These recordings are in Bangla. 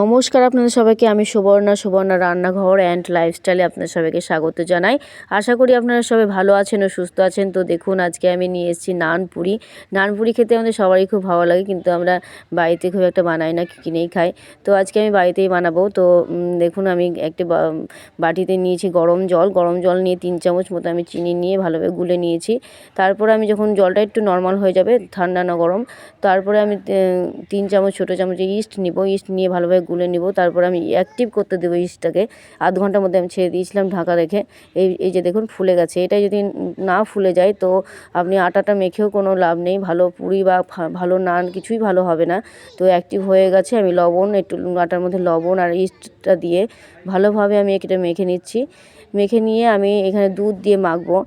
নমস্কার আপনাদের সবাইকে। আমি সুবর্ণা সুবর্ণা রান্নাঘর অ্যান্ড লাইফস্টাইলে আপনাদের সবাইকে স্বাগত জানাই। আশা করি আপনারা সবাই ভালো আছেন ও সুস্থ আছেন। তো দেখুন, আজকে আমি নিয়ে এসেছি নান পুরি নান পুরি খেতে আমাদের সবারই খুব ভালো লাগে, কিন্তু আমরা বাড়িতে খুব একটা বানাই না কিনেই খাই। তো আজকে আমি বাড়িতেই বানাবো। তো দেখুন, আমি একটি বাটিতে নিয়েছি গরম জল। গরম জল নিয়ে তিন চামচ মতো আমি চিনি নিয়ে ভালোভাবে গুলে নিয়েছি। তারপরে আমি যখন জলটা একটু নর্মাল হয়ে যাবে, ঠান্ডা না গরম, তারপরে আমি তিন চামচ, ছোটো চামচে ইস্ট নিব। ইস্ট নিয়ে ভালোভাবে গুলে নিব, তারপর আমি অ্যাক্টিভ করতে দেবো ইস্টটাকে। আধ ঘণ্টার মধ্যে আমি ছেড়ে দিয়েছিলাম ঢাকা রেখে। এই এই যে দেখুন, ফুলে গেছে। এটা যদি না ফুলে যায়, তো আপনি আটাটা মেখেও কোনো লাভ নেই। ভালো পুরি বা ভালো নান কিছুই ভালো হবে না। তো অ্যাক্টিভ হয়ে গেছে, আমি লবণ, একটু আটার মধ্যে লবণ আর ইস্টটা দিয়ে ভালোভাবে আমি এটা মেখে নিচ্ছি। মেখে নিয়ে আমি এখানে দুধ দিয়ে মাখবো।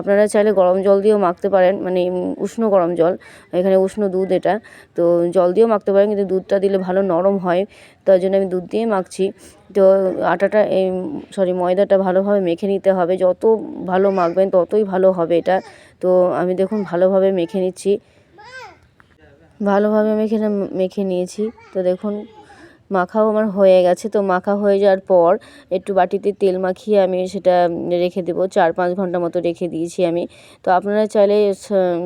আপনারা চাইলে গরম জল দিয়েও মাখতে পারেন মানে উষ্ণ গরম জল। এখানে উষ্ণ দুধ এটা। তো জল দিয়েও মাখতে পারেন, কিন্তু দুধটা দিলে ভালো নরম হয়। তার জন্য আমি দুধ দিয়ে মাখছি। তো আটাটা, এই সরি ময়দাটা ভালোভাবে মেখে নিতে হবে। যত ভালো মাখবেন ততই ভালো হবে এটা। তো আমি দেখুন ভালোভাবে মেখে নিচ্ছি। ভালোভাবে মেখে মেখে নিয়েছি। তো দেখুন মাখাও আমার হয়ে গেছে। তো মাখা হয়ে যাওয়ার পর একটু বাটিতে তেল মাখিয়ে আমি সেটা রেখে দেবো। চার পাঁচ ঘণ্টা মতো রেখে দিয়েছি আমি। তো আপনারা চাইলে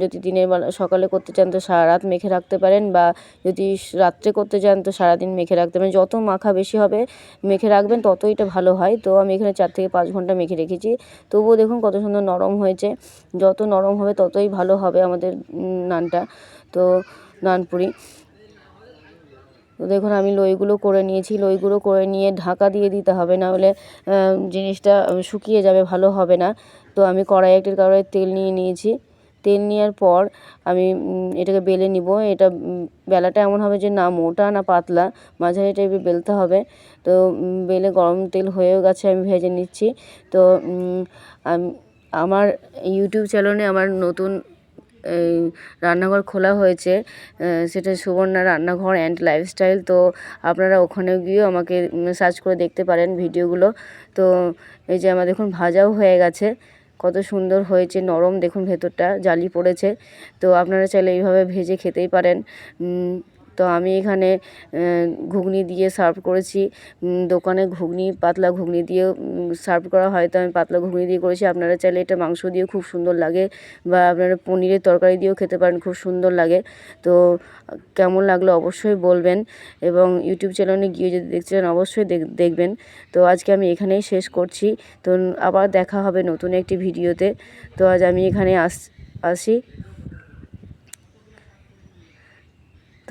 যদি দিনের বেলা সকালে করতে চান তো সারা রাত মেখে রাখতে পারেন বা যদি রাত্রে করতে চান তো সারাদিন মেখে রাখতে পারেন। যত মাখা বেশি হবে, মেখে রাখবেন ততই এটা ভালো হয়। তো আমি এখানে চার থেকে পাঁচ ঘণ্টা মেখে রেখেছি। তবুও দেখুন কত সুন্দর নরম হয়েছে। যত নরম হবে ততই ভালো হবে আমাদের নানটা। তো নানপুরি। তো দেখুন, আমি লইগুলো করে নিয়েছি। লইগুলো করে নিয়ে ঢাকা দিয়ে দিতে হবে, না হলে জিনিসটা শুকিয়ে যাবে, ভালো হবে না। তো আমি কড়াই একটির কড়াই তেল নিয়ে নিয়েছি। তেল নেওয়ার পর আমি এটাকে বেলে নিব। এটা বেলাটা এমন হবে যে না মোটা না পাতলা, মাঝারি টাইপের বেলতে হবে। তো বেলে গরম তেল হয়েও গেছে, আমি ভেজে নিচ্ছি। তো আমার ইউটিউব চ্যানেলে আমার নতুন রান্নাঘর খোলা হয়েছে। সেটা সুবর্ণা রান্নাঘর অ্যান্ড লাইফস্টাইল তো আপনারা ওখানে গিয়েও আমাকে সার্চ করে দেখতে পারেন ভিডিওগুলো। তো এই যে আমার দেখুন ভাজাও হয়ে গেছে। কত সুন্দর হয়েছে, নরম দেখুন ভেতরটা, জালি পড়েছে। তো আপনারা চাইলে এইভাবে ভেজে খেতেই পারেন। তো আমি এখানে ঘুগনি দিয়ে সার্ভ করেছি। দোকানে ঘুগনি, পাতলা ঘুগনি দিয়েও সার্ভ করা হয়। তো আমি পাতলা ঘুগনি দিয়ে করেছি। আপনারা চাইলে এটা মাংস দিয়েও খুব সুন্দর লাগে বা আপনারা পনিরের তরকারি দিয়েও খেতে পারেন, খুব সুন্দর লাগে। তো কেমন লাগল অবশ্যই বলবেন এবং ইউটিউব চ্যানেলে গিয়ে যদি দেখছেন, অবশ্যই দেখ- দেখবেন। তো আজকে আমি এখানেই শেষ করছি। তো আবার দেখা হবে নতুন একটি ভিডিওতে। তো আজ আমি এখানে আস, আসি।